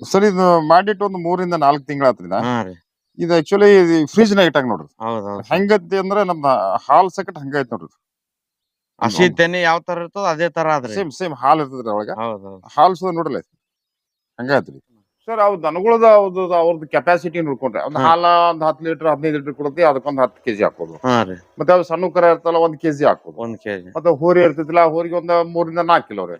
Sir ಇದು ಮಾಡಿಟ್ಟು ಒಂದು ಮೂರಿಂದ ನಾಲ್ಕು ತಿಂಗಳಾತ್ರಿದ ಹಾ ರೀ. ಇದು ಆಕ್ಚುಲಿ ಫ್ರಿಜ್ ನಾಗ ಇಟ್ಟಾಗ ನೋಡ್ರಿ. ಹೌದ್ ಹೌದ್ ಹೆಂಗತಿ ಅಂದ್ರೆ ನಮ್ದ ಹಾಲ್ ಸಕಟ್ ಹಂಗೈತ್ ನೋಡ್ರಿ. ಹಸಿ ತೆನೆ ಯಾವ ತರ ಇರ್ತದ ಅದೇ ತರ ಆದ್ರೆ. ಸೇಮ್ ಸೇಮ್ ಹಾಲ್ ಇರ್ತದ್ರಿ ಹೌದ್ ಹೌದ್ ಹಾಲ್ ಸುದ ಹಂಗಾಯ್ತ್ರಿ. ಸರ್ ಅವ್ ದನಗಳದ ಅವ್ರದ್ದು ಅವ್ರದ್ದು ಕೆಪಾಸಿಟಿ ನೋಡ್ಕೊಂಡ್ರೆ. ಒಂದ್. ಹಾಲ ಒಂದ್ ಹತ್ತು ಲೀಟರ್ ಹದಿನೈದು ಲೀಟರ್ ಕೊಡುತ್ತೆ ಅದಕ್ಕೊಂದ್ ಹತ್ತು ಕೆಜಿ ಹಾಕೋದು. ಹಾ ರೀ. ಮತ್ತೆ ಅವ್ ಸಣ್ಣ ಕರ ಇರ್ತಲ್ಲ ಒಂದ್ ಕೆಜಿ ಹಾಕೋದು. ಒಂದ್ ಕೆಜಿ. ಮತ್ತೆ ಹೋರಿ ಇರ್ತೈತಿಲ್ಲ ಆ ಹೋರಿಗೆ ಒಂದ್ ಮೂರಿಂದ ನಾಲ್ಕು ಕಿಲೋ ರೀ.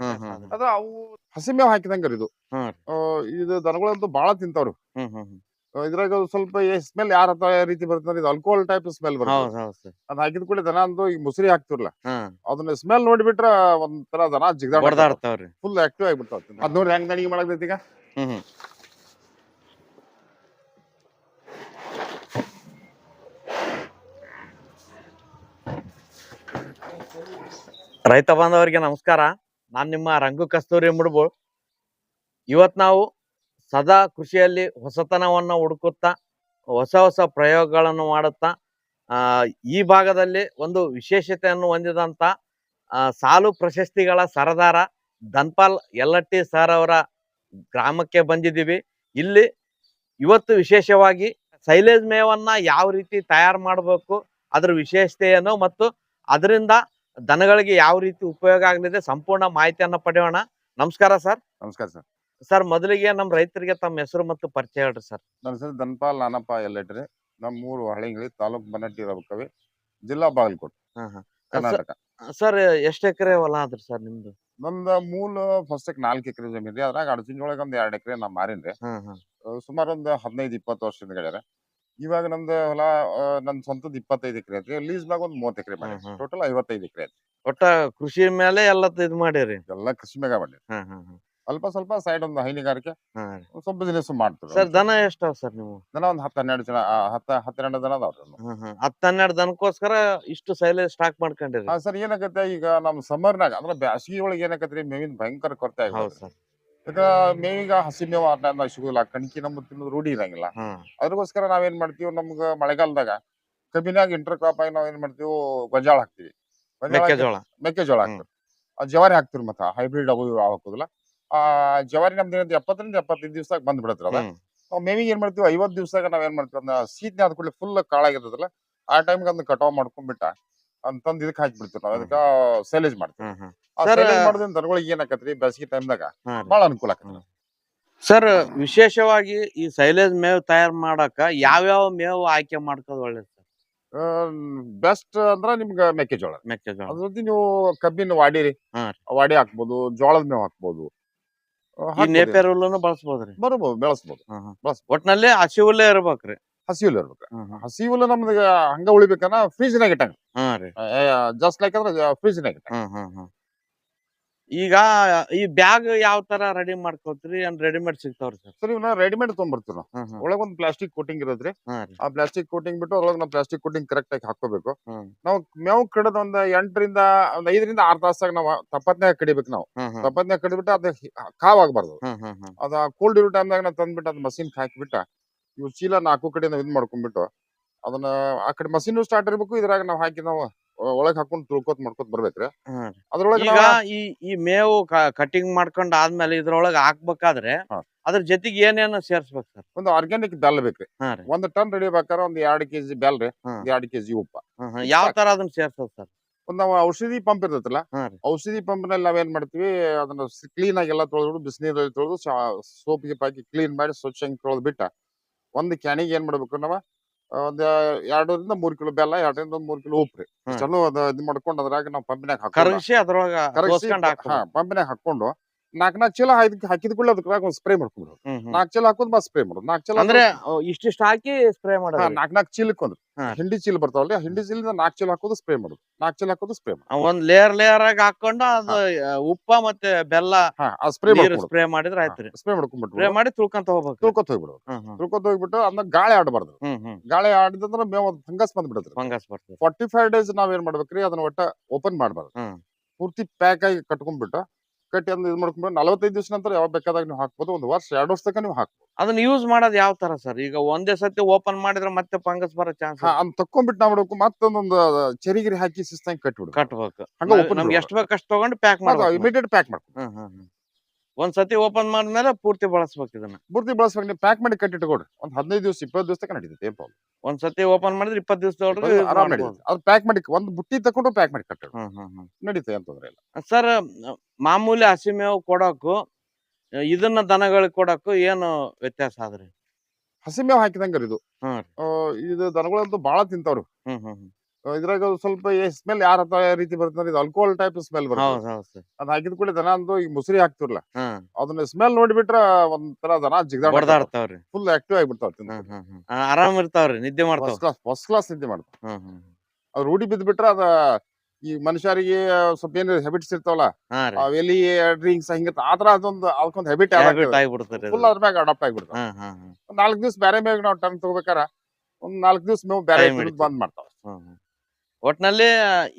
ಅದ ಅವು ಹಸಿ ಮೇವ್ ಹಾಕಿದಂಗ ಇದು. ಆ, ಇದು ದನಗಳಂತೂ ಬಾಳ ತಿಂತಾವ್ರಿ. ಹ್ಮ್ ಹ್ಮ್ ಹ್ಮ್. ಆ, ಇದ್ರಾಗ ಸ್ವಲ್ಪ ಸ್ಮೆಲ್ ಯಾರ ರೀತಿ ಬರ್ತದೆ ಇದು ಆಲ್ಕೋಹಾಲ್ ಟೈಪ್ ಸ್ಮೆಲ್ ಬರ್ತದೆ. ಹೌದ್ ಹೌದ್ ಸರ್. ಅದ್ ಹಾಕಿದ ಕೂಡ ದನ ಅಂದು ಈಗ ಮುಸುರಿ ಹಾಕ್ತಿರ್ಲ ಹಾ. ಅದನ್ನ ಸ್ಮೆಲ್ ನೋಡ್ಬಿಟ್ರ ಒಂಥರ ದನ ಜಿಗ್ದಾಡ ಹೊಡ್ದಾಡ್ತಾವ್ರಿ ಫುಲ್ ಆಕ್ಟಿವ್ ಆಗಿಬಿಡ್ತಾವ ಅದ್ ನೋಡಿ ಹೆಂಗ್ ನನಗೆ ಮಾಡಕ್ತೈತಿ ಈಗ. ಹ್ಮ್ ಹ್ಮ್. ರೈತ ಬಾಂಧವರಿಗೆ ನಮಸ್ಕಾರ. ನಾನು ನಿಮ್ಮ ರಂಗು ಕಸ್ತೂರಿ ಮುಡುಬು ಇವತ್ತು ನಾವು ಸದಾ ಕೃಷಿಯಲ್ಲಿ ಹೊಸತನವನ್ನು ಹುಡುಕುತ್ತಾ, ಹೊಸ ಹೊಸ ಪ್ರಯೋಗಗಳನ್ನು ಮಾಡುತ್ತಾ ಈ ಭಾಗದಲ್ಲಿ ಒಂದು ವಿಶೇಷತೆಯನ್ನು ಹೊಂದಿದಂಥ ಸಾಲು ಪ್ರಶಸ್ತಿಗಳ ಸರದಾರ ದನ್ಪಾಲ್ ಯಲ್ಲಟ್ಟಿ ಸರ್ ಅವರ ಗ್ರಾಮಕ್ಕೆ ಬಂದಿದ್ದೀವಿ. ಇಲ್ಲಿ ಇವತ್ತು ವಿಶೇಷವಾಗಿ ಸೈಲೇಜ್ ಮೇವನ್ನ ಯಾವ ರೀತಿ ತಯಾರು ಮಾಡಬೇಕು, ಅದರ ವಿಶೇಷತೆಯನ್ನು ಮತ್ತು ಅದರಿಂದ ದನಗಳಿಗೆ ಯಾವ ರೀತಿ ಉಪಯೋಗ ಆಗಲಿದೆ ಸಂಪೂರ್ಣ ಮಾಹಿತಿಯನ್ನ ಪಡೆಯೋಣ. ನಮಸ್ಕಾರ ಸರ್. ನಮಸ್ಕಾರ ಸರ್. ಸರ್ ಮೊದಲಿಗೆ ನಮ್ಮ ರೈತರಿಗೆ ತಮ್ಮ ಹೆಸರು ಮತ್ತು ಪರಿಚಯ ಹೇಳ್ರಿ ಸರ್. ನನ್ನ ಹೆಸರು ಧನ್ಪಾಲ್ ನಾನಪ್ಪ ಎಲ್ಲಟ್ರಿ ನಮ್ಮ ಮೂರು ಹಳಿಂಗಳಿ ತಾಲೂಕ್ ಬನ್ನಟ್ಟಿ ರಬಕವಿ ಜಿಲ್ಲಾ ಬಾಗಲಕೋಟೆ ಕರ್ನಾಟಕ. ಸರ್ ಎಷ್ಟು ಎಕರೆ ಹೊಲ ಆದ್ರಿ ಸರ್ ನಿಮ್ದು? ನಮ್ದ ಮೂಲ ಫಸ್ಟ್ ನಾಲ್ಕು ಎಕರೆ ಜಮೀನ್ ರೀ ಅದ್ರಾಗ ಅಡಚಿನೊಳಗೆ ಒಂದ್ ಎರಡ್ ಎಕರೆ ನಾ ಮಾರಿನ್ರಿ. ಸುಮಾರು ಒಂದ್ ಹದಿನೈದು ಇಪ್ಪತ್ತು ವರ್ಷದಿಂದ ಗೆಳೆಯರ ಇವಾಗ ನಮ್ದು ಹೊಲ ಅಹ್, ನನ್ ಸ್ವಂತದ ಇಪ್ಪತ್ತೈದು ಎಕರೆ ಐತ್ರಿ. ಲೀಸ್ ಮ್ಯಾಗ ಒಂದ್ ಮೂವತ್ತು ಎಕರೆ ಮಾಡಿ ಹ್ಮ್ ಹ್ಮ್. ಟೋಟಲ್ ಐವತ್ತೈದು ಎಕರೆ ಐತಿ ಒಟ್ಟ ಕೃಷಿ ಮೇಲೆ ಎಲ್ಲ ಇದ್ ಮಾಡಿರಿ ಎಲ್ಲ ಕೃಷಿ ಮ್ಯಾಗ ಮಾಡಿ ಅಲ್ಪ ಸ್ವಲ್ಪ ಸೈಡ್ ಒಂದು ಹೈನುಗಾರಿಕೆ ರೀ. ಒಂದ್ ಸ್ವಲ್ಪ ಬಿಸಿನೆಸ್ ಮಾಡ್ತೀವಿ ಸರ್ ದನ ಎಷ್ಟಾವ್ ಸರ್ ನೀವು ದನ ಒಂದ್ ಹತ್ತು ಹನ್ನೆರಡು ಜನ ಆ, ಹತ್ತ ಹತ್ತೆರಡು ದನ ಅದಾವ್ರಿ ಹ್ಮ್ ಹತ್ತ್ ಹನ್ನೆರಡು ದನಕ್ಕೋಸ್ಕರ ಇಷ್ಟು ಸೈಲೇಜ್ ಸ್ಟಾಕ್ ಮಾಡ್ಕೊಂಡಿರಿ. ಹಾ ಸರ್ ಏನಾಗತ್ತೆ ಈಗ ನಮ್ ಸಮ್ಮರ್ನಾಗ ಅಂದ್ರೆ ಬ್ಯಾಸಗಿ ಒಳಗೆ ಏನಾಗತ್ರಿ ಮೇವಿನ ಭಯಂಕರ ಕೊರತೆ ಹೌದ್ ಸರ್. ಈಗ ಮೇವಿಗ ಹಸಿ ಮೇವು ಸಿಗುದಿಲ್ಲ ಕಣಕಿ ನಮ್ಮ ತಿನ್ನೋದು ರೂಢಿ ಇರಂಗಿಲ್ಲ. ಅದಕ್ಕೋಸ್ಕರ ನಾವೇನ್ ಮಾಡ್ತೀವಿ ನಮ್ಗ ಮಳೆಗಾಲದಾಗ ಕಬ್ಬಿನಾಗ ಇಂಟರ್ ಕ್ರಾಪ್ ಆಗಿ ನಾವ್ ಏನ್ ಮಾಡ್ತೀವಿ ಗೊಂಜಾಳ ಹಾಕ್ತಿವಿ. ಮೆಕ್ಕೆಜೋಳ. ಮೆಕ್ಕೆಜೋಳ. ಹಾಕ್ತಿವಿ. ಜವಾರಿ ಹಾಕ್ತಿವಿ ಮತ್ತ ಹೈಬ್ರಿಡ್ ಅವು ಹಾಕೋದಿಲ್ಲ. ಆ ಜವಾರಿ ನಮ್ದು ಏನಂತ ಎಪ್ಪತ್ತರಿಂದ ಎಪ್ಪತ್ತೈದು ದಿವಸ ಬಂದ್ ಬಿಡತ್ರ ಅದ ನಾವ್ ಮೇವಿಗೆ ಏನ್ ಮಾಡ್ತೀವಿ ಐವತ್ ದಿವಸದಾಗ ನಾವ್ ಏನ್ ಮಾಡ್ತೀವಿ ಅದನ್ನ ಸೀದ್ನೆ ಆದ ಕೂಡಲೇ ಫುಲ್ ಕಾಳಾಗಿರ್ತದಲ್ಲ ಆ ಟೈಮ್ಗೆ ಅದನ್ನ ಕಟಾವ್ ಮಾಡ್ಕೊಂಡ್ಬಿಟ್ಟ ಅದನ್ನ ಇದಕ್ ಹಾಕ್ಬಿಡ್ತೀವಿ ನಾವ್. ಅದಕ್ಕ ಸೇಲೇಜ್ ಮಾಡ್ತೀವಿ. ಆ Sir, ಸೇಲೇಜ್ ಮಾಡೋದ್ರಿಂದ ದನಗಳಿಗೆ ಏನ್ ಆಕತ್ರಿ? ಬೇಸಿಗೆ ಟೈಮ್ದಾಗ ಹಾ ಬಹಳ ಅನುಕೂಲ ಆಕತ್ರಿ. ಸರ್ ವಿಶೇಷವಾಗಿ ಈ ಸೈಲೇಜ್ ಮೇವ್ ತಯಾರು ಮಾಡಾಕ ಯಾವ್ಯಾವ ಮೇವು ಆಯ್ಕೆ ಮಾಡ್ಕೋದ್ ಒಳ್ಳೇದು ಸರ್? ಬೆಸ್ಟ್ ಅಂದ್ರ ನಿಮ್ಗ ಮೆಕ್ಕೆಜೋಳ. ಮೆಕ್ಕೆಜೋಳ. ಅದ್ರ ಜೊತೆ ನೀವು ಕಬ್ಬಿನ ವಾಡಿರಿ ಹಾ ವಾಡಿ ಹಾಕ್ಬೋದು ಜೋಳದ ಮೇವ್ ಹಾಕ್ಬೋದು. ಆ, ಈ ಹಾಕ್ಬೋದು. ನೇಪೇರ್ ಹುಲ್ಲನ್ನು ಬಳಸ್ಬೋದ್ರಿ? ಬರ್ಬೋದು ಬೆಳೆಸ್ಬೋದು. ಒಟ್ನಲ್ಲಿ ಹಸಿ ಹುಲ್ಲೇ ಇರ್ಬೇಕ್ರಿ. ಹಸಿ ಹುಲ್ಲು ಇರ್ಬೇಕು. ನಮ್ದ ಹ್ಮ್. ಹಸಿ ಹುಲ್ಲು ನಮ್ದು ಹಂಗ ಉಳಿಬೇಕನ್ನ ಫ್ರಿಜ್ನಾಗ ಇಟ್ಟಂಗ. ಹಾ ರೀ ಜಸ್ಟ್ ಲೈಕ್ ಅಂದ್ರೆ ಇಟ್ಟಂಗ. ಹ್ಮ್ ಹ್ಮ್ ಈಗ ಈ ಬ್ಯಾಗ್ ಯಾವ ತರ ರೆಡಿ ಮಾಡ್ಕೋತೀರಿ? ಏನ್ ರೆಡಿಮೇಡ್ ಸಿಗ್ತಾವ್ರಿ ಸರ್. ಸರ್ ಇವನ್ನ ರೆಡಿಮೇಡ್ ತೊಗೊಂಡ್ಬರ್ತೀವಿ ನಾವು. ಒಳಗ ಒಂದ್ ಪ್ಲಾಸ್ಟಿಕ್ ಕೋಟಿಂಗ್ ಇರೋದ್ರಿ. ಆ ಪ್ಲಾಸ್ಟಿಕ್ ಕೋಟಿಂಗ್ ಬಿಟ್ಟು ಒಳಗ ನಾವು ಪ್ಲಾಸ್ಟಿಕ್ ಕೋಟಿಂಗ್ ಕರೆಕ್ಟ್ ಆಗಿ ಹಾಕೋಬೇಕು ನಾವು ಮೇವ್ ಕಡದ ಒಂದ್ ಎಂಟರಿಂದ ಒಂದ್ ಐದರಿಂದ ಆರ್ ತಾಸಾಗ ನಾವು ತಪ್ಪತ್ನ್ಯಾಗ ಕಡಿಬೇಕು ನಾವು. ತಪ್ಪತ್ನ್ಯಾಗ ಕಡಿಬಿಟ್ಟು ಅದು ಕಾವ್ ಆಗ್ಬಾರ್ದು. ಅದ ಕೋಲ್ಡ್ ಇರೋ ಟೈಮ್ದಾಗ ನಾವು ತಂದ್ಬಿಟ್ಟು ಅದ್ ಮಷಿನ್ ಹಾಕಿಬಿಟ್ಟ ಇವು ಚೀಲ ನಾಲ್ಕು ಕಡೆ ನಾವು ಇದ್ ಮಾಡ್ಕೊಂಡ್ಬಿಟ್ಟು ಅದನ್ನ ಆ ಕಡೆ ಮಷೀನು ಸ್ಟಾರ್ಟ್ ಇರ್ಬೇಕು ಇದ್ರಾಗ ನಾವು ಹಾಕಿ ನಾವು ಒಳಗ್ ಹಾಕೊಂಡ್ ತುಳ್ಕೋತ್ ಮಾಡ್ಕೋತ್ ಬರ್ಬೇಕ್ರಿ. ಹ್ಮ್. ಅದ್ರೊಳಗೆ ಈಗ ಈ ಈ ಮೇವು ಕಟಿಂಗ್ ಮಾಡ್ಕೊಂಡ್ ಆದ್ಮೇಲೆ ಇದ್ರೊಳಗ ಹಾಕ್ಬೇಕಾದ್ರೆ ಹಾ. ಅದ್ರ ಜೊತೆಗೆ ಏನೇನು ಸೇರ್ಸ್ಬೇಕು ಸರ್? ಒಂದು ಆರ್ಗ್ಯಾನಿಕ್ ಬೆಲ್ಲ ಬೇಕ್ರಿ. ಹಾ ರೀ. ಒಂದ್ ಟನ್ ರೆಡಿಬೇಕಾದ್ರೆ ಒಂದ್ ಎರಡ್ ಕೆಜಿ ಬೆಲ್ ರೀ ಎರಡ್ ಕೆಜಿ ಉಪ್ಪ. ಹ್ಮ್ ಹ್ಮ್. ಯಾವ ತರ ಅದನ್ನ ಸೇರ್ಸೋದು ಸರ್? ಒಂದ್ ನಾವು ಔಷಧಿ ಪಂಪ್ ಇರ್ತೈತಲ್ಲ ಹಾ ರೀ. ಔಷಧಿ ಪಂಪ್ನಲ್ಲಿ ನಾವೇನ್ ಮಾಡ್ತೀವಿ ಅದನ್ನ ಕ್ಲೀನ್ ಆಗಿ ಎಲ್ಲ ತೊಳೆದು ಬಿಸಿನೀರಲ್ಲಿ ತೊಳೆದು ಸೋಪ್ ಗಿಪ್ ಹಾಕಿ ಕ್ಲೀನ್ ಮಾಡಿ ಸ್ವಚ್ಛ ತೊಳೆದು ಬಿಟ್ಟ ಒಂದ್ ಕ್ಯಾನಿಗೆ ಏನ್ ಮಾಡ್ಬೇಕು ನಾವ ಒಂದ್ ಎರಡರಿಂದ ಮೂರ್ ಕಿಲೋ ಬೆಲ್ಲ ಎರಡರಿಂದ ಮೂರ್ ಕಿಲೋ ಉಪ್ರಿ. ಚಲೋ ಅದ ಇದ್ ಮಾಡ್ಕೊಂಡು ಅದ್ರಾಗ ನಾವು ಪಂಪಿನಾಗ ಕರಗಿಸಿ ಅದ್ರೊಳಗ. ಹಾ ಪಂಪಿನಾಗ ಹಾಕೊಂಡು ನಾಲ್ಕ್ ನಾಲ್ಕು ಚೀಲ ಹಾಕಿ ಹಾಕಿದ ಕೂಡ ಅದಕ್ಕೆ ಒಂದು ಸ್ಪ್ರೇ ಮಾಡ್ಕೊಂಡು ಹ್ಮ್ ಹ್ಮ್. ನಾಲ್ಕು ಚೀಲ ಹಾಕೋದು ಮತ್ತೆ ಸ್ಪ್ರೇ ಮಾಡೋದು. ನಾಲ್ಕು ಚೀಲ ಅಂದ್ರೆ ಇಷ್ಟಿಷ್ಟು ಹಾಕಿ ಸ್ಪ್ರೇ ಮಾಡೋದು. ನಾಲ್ಕು ನಾಲ್ಕು ಚೀಲಕ್ಕೆ ಒಂದು ಹಿಂಡಿ ಚೀಲ ಬರ್ತಾವಲ್ಲ ಹಿಂಡಿ ಚೀಲದಿಂದ ನಾಲ್ಕು ಚೀಲ ಹಾಕೋದು ಸ್ಪ್ರೇ ಮಾಡೋದು. ನಾಲ್ಕು ಚೀಲ ಹಾಕೋದು ಸ್ಪ್ರೇ ಮಾಡೋದು. ಒಂದ್ ಲೇಯರ್ ಲೇಯರ್ ಆಗಿ ಹಾಕೊಂಡು ಅದು ಉಪ್ಪ ಮತ್ತೆ ಬೆಲ್ಲ ಸ್ಪ್ರೇ ಸ್ಪ್ರೇ ಮಾಡಿದ್ರೆ ಆಯ್ತು ಸ್ಪ್ರೇ ಸ್ಪ್ರೇ ಮಾಡ್ಕೊಂಡ್ಬಿಟ್ಟು ಮಾಡಿ ತುಳ್ಕೊಂತ ಹೋಗ್ಬೇಕು ತುಳ್ಕೊತ ಹೋಗ್ಬಿಡೋದು ತುಳ್ಕೊತ ಹೋಗ್ಬಿಟ್ಟು ಅದನ್ನ ಗಾಳಿ ಆಡಬಾರ್ದು. ಆಡಿದ್ರೆ ಗಾಳಿ ಆಡಿದಂದ್ರೆ ಮೇವ್ ಫಂಗಸ್ ಬಂದ್ಬಿಡುತ್ತೆ ಫಂಗಸ್ ಬರ್ತದೆ. ಫಾರ್ಟಿ ಫೈವ್ ಡೇಸ್ ನಾವ್ ಏನ್ ಮಾಡ್ಬೇಕ್ರಿ ಅದನ್ನ ಒಟ್ಟ ಓಪನ್ ಮಾಡ್ಬಾರ್ದು. ಪೂರ್ತಿ ಪ್ಯಾಕ್ ಆಗಿ ಕಟ್ಕೊಂಡ್ಬಿಟ್ಟು ಕಟ್ಟಿ ಅದನ್ನ ಇದು ಮಾಡ್ಕೊಂಡ್ಬಿಟ್ಟು ನಲವತ್ತೈದು ದಿವಸ ನಂತರ ಯಾವಾಗ ಬೇಕಾದಾಗ ನೀವು ಹಾಕ್ಬೋದು. ಒಂದು ವರ್ಷ ಎರಡು ವರ್ಷ ತನಕ ನೀವು ಹಾಕ್ಬೋದು. ಅದನ್ನ ಯೂಸ್ ಮಾಡೋದ್ ಯಾವ ತರ ಸರ್ ಈಗ ಒಂದೇ ಸತಿ ಓಪನ್ ಮಾಡಿದ್ರೆ ಮತ್ತೆ ಫಂಗಸ್ ಬರೋ ಚಾನ್ಸ್ ಹಾ ಅದನ್ನ ತಕೊಂಡ್ಬಿಟ್ಟು ನಾವು ಮಾಡ್ಬೇಕು. ಮತ್ತೊಂದೊಂದು ಚೆರಿಗಿರಿ ಹಾಕಿ ಸಿಸ್ತಾಗಿ ಕಟ್ಬಿಡ್ಬೇಕು. ಕಟ್ಬೇಕು. ಹಂಗ ನಮ್ಗೆ. ಎಷ್ಟು ಬೇಕಷ್ಟು ತಗೊಂಡು ಪ್ಯಾಕ್ ಮಾಡ್ಬೇಕು. ಇಮಿಡಿಯೇಟ್ ಪ್ಯಾಕ್ ಮಾಡ್ಬೇಕು. ಹ್ಮ್ ಹ್ಮ್ ಹ್ಮ್. ಒಂದ್ ಸತಿ ಓಪನ್ ಮಾಡಿದ್ಮೇಲೆ ಪೂರ್ತಿ ಬಳಸ್ಬೇಕು ಇದನ್ನ. ಪೂರ್ತಿ ಬಳಸ್ಬೇಕು ನೀವು ಪ್ಯಾಕ್ ಮಾಡಿ ಕಟ್ಟಿ ಇಟ್ಕೊಡ್ರಿ ಒಂದ್ ಹದಿನೈದು ದಿವಸ ಇಪ್ಪತ್ತು ದಿವಸ ತನಕ ನಡೀತೈತೆ ಏನ್ ಪ್ರಾಬ್ಲಮ್ ಒಂದ್ ಸತಿ ಓಪನ್ ಮಾಡಿದ್ರೆ ಇಪ್ಪತ್ತು ದಿವಸದೊಳಗೆ ಆರಾಮ್ ನಡೀತೈತೆ. ಅದು ಪ್ಯಾಕ್ ಮಾಡಿ ಒಂದ್ ಬುಟ್ಟಿ ತಕೊಂಡು ಪ್ಯಾಕ್ ಮಾಡಿ ಕಟ್ಟಿ ಹ್ಮ್ ಹ್ಮ್ ಹ್ಮ್. ನಡೀತದೆ ಏನ್ ತೊಂದ್ರೆ ಇಲ್ಲ. ಸರ್ ಮಾಮೂಲಿ ಹಸಿ ಮೇವು ಕೊಡಕ್ಕೂ ಇದನ್ನ ದನಗಳಿಗೆ ಕೊಡಕ್ಕೂ ಏನು ವ್ಯತ್ಯಾಸ ಆದ್ರಿ? ಹಸಿ ಮೇವು ಹಾಕಿದಂಗ ಇದು. ಹ್ಮ್ ಆ, ಇದು ದನಗಳಂತೂ ಬಾಳ ತಿಂತಾವ್ರು. ಹ್ಮ್ ಹ್ಮ್. ಇದ್ರಾಗ ಸ್ವಲ್ಪ ಸ್ಮೆಲ್ ಯಾರ ರೀತಿ ಬರ್ತದೆ ಇದು ಆಲ್ಕೋಹಾಲ್ ಟೈಪ್ ಸ್ಮೆಲ್ ಬರ್ತದೆ ಅದ್ ಹಾಕಿದ ಕೂಡ ದನ ಅಂದು ಈಗ ಮುಸುರಿ ಹಾಕ್ತಿರ್ಲ ಅದನ್ನ ಸ್ಮೆಲ್ ನೋಡಿಬಿಟ್ರೆ ಒಂಥರ ದನ ಜಿಗ್ದಾಡ್ತಾವ್ರಿ ಫುಲ್ ಆಕ್ಟಿವ್ ಆಗಿಬಿಡ್ತಾವ್ ಆರಾಮ್ ಇರ್ತಾವ್ರಿ ನಿದ್ದೆ ಮಾಡ್ತಾವ. ಫಸ್ಟ್ ಕ್ಲಾಸ್ ನಿದ್ದೆ ಮಾಡ್ತಾವ. ಅದ್ ರೂಢಿ ಬಿದ್ದ್ಬಿಟ್ರೆ ಅದ ಈ ಮನುಷ್ಯರಿಗೆ ಸ್ವಲ್ಪ ಏನ್ ಹ್ಯಾಬಿಟ್ಸ್ ಇರ್ತಾವಲ್ಲ ಅವೆಲಿ ಡ್ರಿಂಕ್ಸ್ ಹಿಂಗ ಆತರ ಅದೊಂದು ಅದಕ್ಕೊಂದು ಹ್ಯಾಬಿಟ್ ಫುಲ್ ಅದ್ರ ಮ್ಯಾಗ ಅಡಾಪ್ಟ್ ಆಗಿಬಿಡ್ತಾವ. ಒಂದ್ ನಾಲ್ಕು ದಿವಸ ಬೇರೆ ಮ್ಯಾಗ ನಾವು ಟರ್ನ್ ತಗೋಬೇಕಾರ ಒಂದ್ ನಾಲ್ಕು ದಿವ್ಸ ಮೇವು ಬೇರೆ ಬಂದ್ ಮಾಡ್ತಾವ. ಒಟ್ನಲ್ಲಿ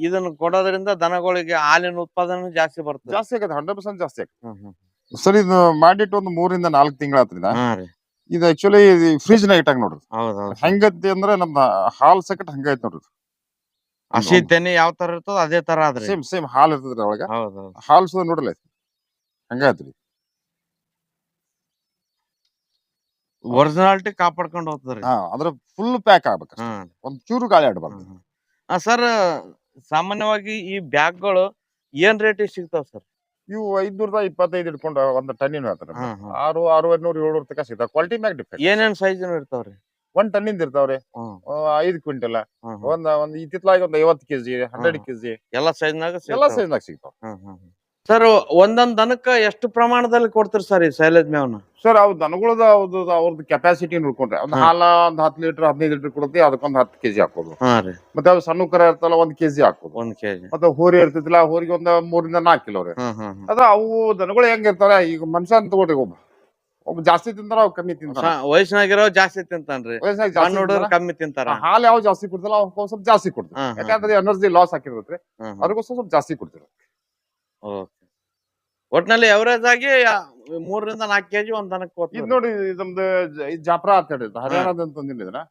ಇದನ್ನ ಕೊಡೋದ್ರಿಂದ ದನಗಳಿಗೆ ಹಾಲಿನ ಉತ್ಪಾದನೆ ಜಾಸ್ತಿ ಬರ್ತದೆ. ಜಾಸ್ತಿ ಆಗತ್ತೆ ಹಂಡ್ರೆಡ್ ಪರ್ಸೆಂಟ್ ಜಾಸ್ತಿ ಆಗತ್ತೆ. ಸರ್ ಇದು ಮಾಡಿಟ್ಟು ಒಂದು ಮೂರಿಂದ ನಾಲ್ಕು ತಿಂಗಳಾತ್ರಿದ ಹತ್ರ ಇದು? ಆಕ್ಚುಲಿ ಫ್ರಿಜ್ನ ಇಟ್ಟಾಗ ನೋಡ್ರಿ. ಹೆಂಗತಿ ಅಂದ್ರೆ ನಮ್ದ ಹಾಲ್ ಸಕಟ್ ಹಂಗೈತ್ ನೋಡ್ರಿ ಹಸಿ ತೆನೆ ಯಾವ ತರ ಇರ್ತದ ಅದೇ ತರ ಆದ್ರೆ. ಸೇಮ್ ಸೇಮ್ ಹಾಲ್ ಇರ್ತದ್ರಿ ಹೌದ್ ಹಾಲ್ ಸುದ ನೋಡಲ್ಲ ಹಂಗಾಯ್ತ್ರಿ? ಒರಿಜಿನಾಲಿಟಿ ಕಾಪಾಡ್ಕೊಂಡು ಹೋಗ್ತದ್ರಿ. ಹಾ ಅಂದ್ರೆ ಫುಲ್ ಪ್ಯಾಕ್ ಆಗ್ಬೇಕು ಒಂದ್ ಚೂರು ಗಾಳಿ ಆಡ್ಬಾರ್ದು. ಸರ್ ಸಾಮಾನ್ಯವಾಗಿ ಈ ಬ್ಯಾಗ್ಗಳು ಏನ್ ರೇಟ್ ಸಿಗ್ತಾವ ಸರ್? ಇವು ಐದ್ನೂರದ ಇಪ್ಪತ್ತೈದು ಇಟ್ಕೊಂಡು ಒಂದ್ ಟನ್ನಿನ ಹೇಳ್ತಾರೆ. ಹ್ಮ್ ಹ್ಮ್. ಆರು ಆರೂವರೆ ಏಳ್ನೂರ ತನಕ ಸಿಗ್ತಾವ. ಕ್ವಾಲಿಟಿ ಮ್ಯಾಗ ಡಿಫೆಕ್ಟ್ ಏನೇನ್ ಸೈಜ್ ಇರ್ತಾವ್ರಿ ಒಂದ್ ಟನ್ನಿಂದ ಇರ್ತಾವ್ರಿ ಹ್ಮ್ ಆ, ಐದ್ ಕ್ವಿಂಟಲ್. ಹ್ಮ್ ಹ್ಮ್. ಒಂದ್ ಒಂದ್ ಇತ್ತಿತ್ಲಾಗಿ ಒಂದ್ ಐವತ್ ಕೆಜಿ ಹಂಡ್ರೆಡ್ ಹ್ಮ್. ಕೆಜಿ. ಎಲ್ಲಾ ಸೈಜ್ನಾಗ ಎಲ್ಲಾ ಸೈಜ್ನಾಗ ಸಿಗ್ತಾವ. ಸರ್ ಒಂದೊಂದ್ ದನಕ್ಕ ಎಷ್ಟು ಪ್ರಮಾಣದಲ್ಲಿ ಕೊಡ್ತೀರಿ ಸರ್ ಈ ಸೈಲೇಜ್ ಮೇವನ್ನ ಸರ್ ಅವ್ ದನಗಳದ ಅವ್ರದ್ದು ಅವ್ರದ್ದು ಕೆಪಾಸಿಟಿ ನೋಡ್ಕೊಂಡ್ರೆ ಒಂದ್. ಹಾಲ ಒಂದ್ ಹತ್ತು ಲೀಟರ್ ಹದಿನೈದು ಲೀಟರ್ ಕೊಡುತ್ತೆ ಅದಕ್ಕೊಂದ್ ಹತ್ತು ಕೆಜಿ ಹಾಕೋದು. ಹಾ ರೀ. ಮತ್ತೆ ಅವ್ ಸಣ್ಣ ಕರ ಇರ್ತಲ್ಲ ಒಂದ್ ಕೆಜಿ ಹಾಕೋದು. ಒಂದ್ ಕೆಜಿ. ಮತ್ತೆ ಹೋರಿ ಇರ್ತಿಲ್ಲ ಹೋರಿಗೆ ಒಂದ್ ಮೂರಿಂದ ನಾಲ್ಕು ಕಿಲೋ ರೀ. ಹ್ಮ್ ಹ್ಮ್ ಹ್ಮ್. ಅದ್ರ ಅವು ದನಗಳು ಹೆಂಗಿರ್ತಾರ ಈಗ ಮನುಷ್ಯ ಅಂತ ತಗೊಳ್ರಿ ಒಬ್ಬ. ಒಬ್ಬ ಜಾಸ್ತಿ ತಿಂತಾರ ಅವ್ ಕಮ್ಮಿ ತಿಂತಾರ. ವಯಸ್ಸಿನಾಗಿರೋ ಜಾಸ್ತಿ ತಿಂತಾನ್ರಿ ವಯಸ್ಸಾಗಿ ಸಣ್ಣ ಜಾಸ್ತಿ ಹುಡುಗರು. ಕಮ್ಮಿ ತಿಂತಾರ. ಹಾಲು ಯಾವ್ ಜಾಸ್ತಿ ಕೊಡ್ತಲ್ಲ ಅವ್ಕ ಸ್ವಲ್ಪ ಜಾಸ್ತಿ ಕೊಡ್ತಾರೆ. ಯಾಕಂದ್ರೆ ಎನರ್ಜಿ ಲಾಸ್ ಹಾಕಿರ್ತೈತ್ರಿ ಹ್ಮ್ ಹ್ಮ್. ಅದಕ್ಕೋಸ್ಕರ ಸ್ವಲ್ಪ ಜಾಸ್ತಿ ಕೊಡ್ತೀವಿ ಓಕೆ. ಒಟ್ನಲ್ಲಿ ಎವರೇಜ್ ಆಗಿ ಮೂರರಿಂದ ನಾಲ್ಕ್ ಕೆಜಿ ಒಂದ್ ದನಕ್ಕೆ ಇದ್ ನೋಡಿ ನಮ್ದು ಜಾಪ್ರಾ ಅಂತ ಹೇಳಿ ಹರಿಯಾಣದ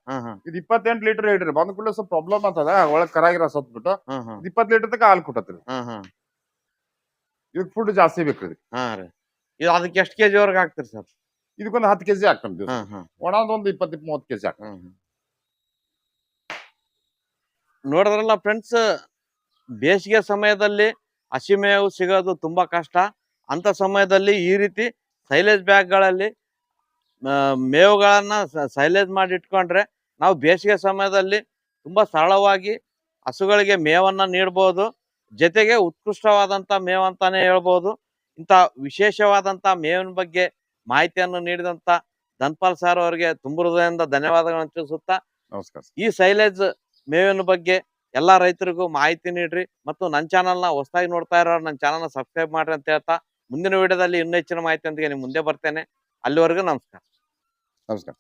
ಹ್ಮ್ ಹ್ಮ್ ಇದು ಇಪ್ಪತ್ತೆಂಟು ಲೀಟರ್ ಇಡ್ರಿ ಬಂದ ಕೂಡ ಸ್ವಲ್ಪ ಪ್ರಾಬ್ಲಮ್ ಆಗ್ತದ. ಒಳಗ್ ಕರಾಗಿರ ಸತ್ಬಿಟ್ಟು ಇಪ್ಪತ್ ಹ್ಮ್ ಇದ್ ಇಪ್ಪತ್ತು ಲೀಟರ್ ತನಕ ಹಾಲು ಕೊಟ್ಟತ್ರಿ ಹ್ಮ್ ಹ್ಮ್ ಇದಕ್ ಫುಡ್ ಜಾಸ್ತಿ ಬೇಕ್ರಿ ಇದಕ್ಕೆ. ಹಾ ರೀ. ಇದು ಅದಕ್ಕೆ ಎಷ್ಟು ಕೆಜಿ ವರ್ಗ ಹಾಕ್ತಿರಿ ಸರ್? ಇದಕ್ಕೊಂದು ಹತ್ತು ಕೆಜಿ ಹಾಕ್ತಾನೆ ದಿವಸ. ಹ್ಮ್ ಹ್ಮ್ ಒಣದ ಒಂದು ಇಪ್ಪತ್ತು ಮೂವತ್ತು ಕೆಜಿ ಹಾಕ್ತಾನೆ. ಹ್ಮ್ ನೋಡಿದ್ರಲ್ಲ ಫ್ರೆಂಡ್ಸ್ ಬೇಸಿಗೆ ಸಮಯದಲ್ಲಿ ಹಸಿ ಮೇವು ಸಿಗೋದು ತುಂಬಾ ಕಷ್ಟ. ಅಂತ ಸಮಯದಲ್ಲಿ ಈ ರೀತಿ ಸೈಲೇಜ್ ಬ್ಯಾಗ್ಗಳಲ್ಲಿ ಮೇವುಗಳನ್ನ ಸೈಲೇಜ್ ಮಾಡಿ ಇಟ್ಕೊಂಡ್ರೆ ನಾವು ಬೇಸಿಗೆ ಸಮಯದಲ್ಲಿ ತುಂಬಾ ಸರಳವಾಗಿ ಹಸುಗಳಿಗೆ ಮೇವನ್ನ ನೀಡ್ಬೋದು. ಜೊತೆಗೆ ಉತ್ಕೃಷ್ಟವಾದಂತ ಮೇವು ಅಂತಾನೆ ಹೇಳ್ಬೋದು. ಇಂಥ ವಿಶೇಷವಾದಂತ ಮೇವಿನ ಬಗ್ಗೆ ಮಾಹಿತಿಯನ್ನು ನೀಡಿದಂತ ಧನ್ಪಾಲ್ ಸರ್ ಅವರಿಗೆ ತುಂಬ ಹೃದಯದಿಂದ ಧನ್ಯವಾದಗಳನ್ನು ತಿಳಿಸುತ್ತಾ ನಮಸ್ಕಾರ ಈ ಸೈಲೇಜ್ ಮೇವಿನ ಬಗ್ಗೆ ಎಲ್ಲಾ ರೈತರಿಗೂ ಮಾಹಿತಿ ನೀಡ್ರಿ. ಮತ್ತು ನನ್ನ ಚಾನಲ್ನ ಹೊಸದಾಗಿ ನೋಡ್ತಾ ಇರೋರು ನನ್ನ ಚಾನಲ್ನ ಸಬ್ಸ್ಕ್ರೈಬ್ ಮಾಡ್ರಿ ಅಂತ ಹೇಳ್ತಾ ಮುಂದಿನ ವಿಡಿಯೋದಲ್ಲಿ ಇನ್ನೂ ಹೆಚ್ಚಿನ ಮಾಹಿತಿಯೊಂದಿಗೆ ನಿಮ್ಮ ಮುಂದೆ ಬರ್ತೇನೆ. ಅಲ್ಲಿವರೆಗೂ ನಮಸ್ಕಾರ. ನಮಸ್ಕಾರ.